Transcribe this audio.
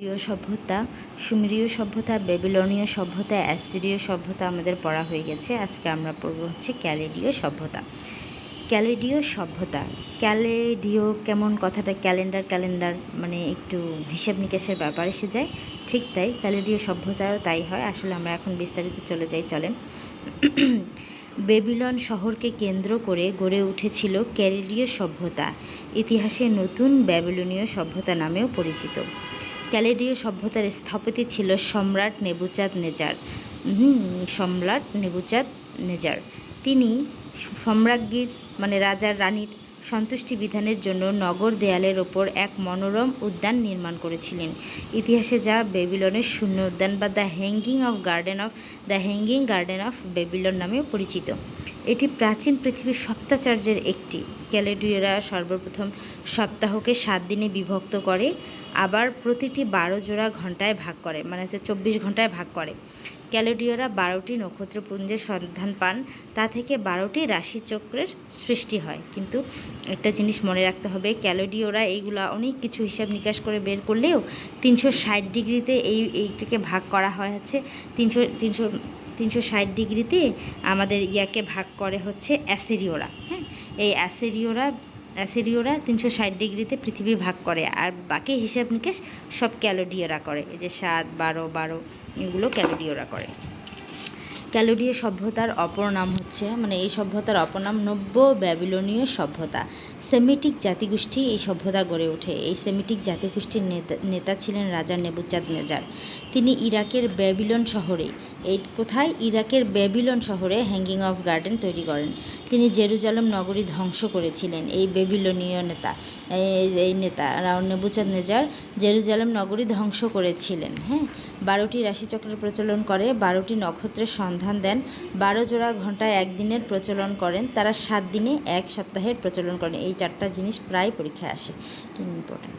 সুমেরীয় সভ্যতা সুমেরীয় সভ্যতা, বেবিলনীয় সভ্যতা, অ্যাসিরীয় সভ্যতা আমাদের পড়া হয়ে গেছে। আজকে আমরা পড়ব হচ্ছে ক্যালেডীয় সভ্যতা। ক্যালেডীয় সভ্যতা। ক্যালেডীয় কেমন কথাটা? ক্যালেন্ডার ক্যালেন্ডার মানে একটু হিসেব নিকেশের ব্যাপার এসে যায়। ঠিক তাই, ক্যালেডীয় সভ্যতাও তাই হয়। আসলে আমরা এখন বিস্তারিত চলে যাই, চলেন। বেবিলন শহরকে কেন্দ্র করে গড়ে উঠেছিল ক্যালেডীয় সভ্যতা। ইতিহাসে নতুন ব্যাবিলনীয় সভ্যতা নামেও পরিচিত। ক্যালেডীয় সভ্যতার স্থপতি ছিল সম্রাট নেবুচাঁদ নেজার। সম্রাট নেবুচাঁদ নেজার। তিনি সম্রাজ্ঞীর মানে রাজার রানীর সন্তুষ্টি বিধানের জন্য নগর দেয়ালের ওপর এক মনোরম উদ্যান নির্মাণ করেছিলেন। ইতিহাসে যা বেবিলনের শূন্য উদ্যান বা the hanging of garden of the hanging garden of Babylon নামেও পরিচিত। এটি প্রাচীন পৃথিবীর সপ্তাচার্যের একটি। ক্যালেডীয়রা সর্বপ্রথম সপ্তাহকে সাত দিনে বিভক্ত করে, আবার প্রতিটি বারো জোড়া ঘন্টায় ভাগ করে মানে হচ্ছে চব্বিশ ঘন্টায় ভাগ করে। ক্যালেডীয়রা বারোটি নক্ষত্রপুঞ্জের সন্ধান পান, তা থেকে বারোটি রাশিচক্রের সৃষ্টি হয়। কিন্তু একটা জিনিস মনে রাখতে হবে, ক্যালোডিওরা এইগুলা অনেক কিছু হিসাব নিকাশ করে বের করলেও তিনশো ষাট ডিগ্রিতে এই এইটাকে ভাগ করা হয় হচ্ছে তিনশো তিনশো তিনশো ষাট ডিগ্রিতে আমাদের ইয়াকে ভাগ করে হচ্ছে অ্যাসিরিওরা হ্যাঁ? এই অ্যাসিরিওরা অ্যাসিরিওরা তিনশো ষাট ডিগ্রিতে পৃথিবী ভাগ করে, আর বাকি হিসাব নিকেশ সব ক্যালোডিওরা করে। এই যে সাত, বারো বারো, এগুলো ক্যালোডিওরা করে। ক্যালোডীয় সভ্যতার অপর নাম হচ্ছে মানে এই সভ্যতার অপর নাম নব্য ব্যাবিলনীয় সভ্যতা। সেমিটিক জাতিগোষ্ঠী এই সভ্যতা গড়ে ওঠে। এই সেমিটিক জাতিগোষ্ঠীর নেতা নেতা ছিলেন রাজা নেবুচাঁদ নেজার। তিনি ইরাকের ব্যাবিলন শহরে, এই কোথায়? ইরাকের ব্যাবিলন শহরে হ্যাঙ্গিং অফ গার্ডেন তৈরি করেন। তিনি জেরুজালেম নগরী ধ্বংস করেছিলেন, এই বেবিলনীয় নেতা। এই- নেতা নেবুচাঁদ নেজার জেরুজালেম নগরী ধ্বংস করেছিলেন হ্যাঁ? বারোটি রাশিচক্রের প্রচলন করে, বারোটি নক্ষত্রের সন্ধান দেন। বারো জোড়া ঘন্টায় একদিনের প্রচলন করেন। তারা সাত দিনে এক সপ্তাহের প্রচলন করেন। এই চারটা জিনিস প্রায় পরীক্ষায় আসে। ইম্পর্টেন্ট